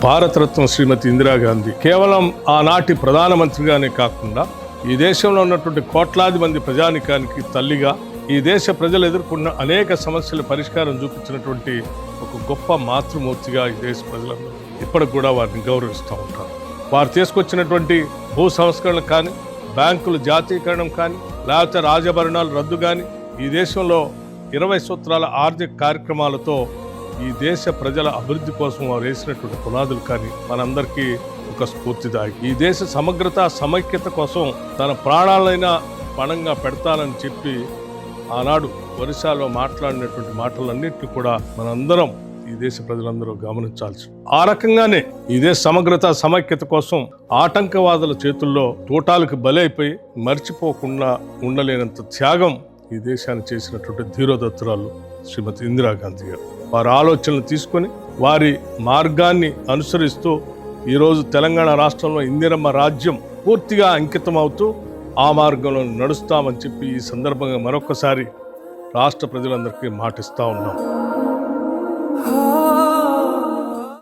భారతరత్న శ్రీమతి ఇందిరాగాంధీ కేవలం ఆనాటి ప్రధానమంత్రిగానే కాకుండా ఈ దేశంలో ఉన్నటువంటి కోట్లాది మంది ప్రజానికానికి తల్లిగా ఈ దేశ ప్రజలు ఎదుర్కొన్న అనేక సమస్యల పరిష్కారం చూపించినటువంటి ఒక గొప్ప మాతృమూర్తిగా ఈ దేశ ప్రజలందరూ ఇప్పటికి కూడా వారిని గౌరవిస్తూ ఉంటారు. వారు తీసుకొచ్చినటువంటి భూ సంస్కరణలు కానీ బ్యాంకుల జాతీయకరణం కానీ లేకపోతే రాజభరణాలు రద్దు కానీ ఈ దేశంలో ఇరవై సూత్రాల ఆర్థిక కార్యక్రమాలతో ఈ దేశ ప్రజల అభివృద్ధి కోసం వారు వేసినటువంటి పునాదులు కానీ మనందరికీ ఒక స్ఫూర్తిదాయక. ఈ దేశ సమగ్రత సమైక్యత కోసం తన ప్రాణాలైనా పణంగా పెడతానని చెప్పి ఆనాడు ఒరిస్సాలో మాట్లాడినటువంటి మాటలన్నింటినీ కూడా మనందరం ఈ దేశ ప్రజలందరూ గమనించాల్సి ఆ రకంగానే ఈ దేశ సమగ్రత సమైక్యత కోసం ఆటంకవాదుల చేతుల్లో తోటాలకు బలైపోయి మర్చిపోకుండా ఉండలేనంత త్యాగం ఈ దేశాన్ని చేసినటువంటి ధీరోదత్తురాలు శ్రీమతి ఇందిరాగాంధీ గారు. వారి ఆలోచనలు తీసుకొని వారి మార్గాన్ని అనుసరిస్తూ ఈరోజు తెలంగాణ రాష్ట్రంలో ఇందిరమ్మ రాజ్యం పూర్తిగా అంకితం అవుతూ ఆ మార్గంలో నడుస్తామని చెప్పి ఈ సందర్భంగా మరొకసారి రాష్ట్ర ప్రజలందరికీ మాటిస్తూ ఉన్నాం.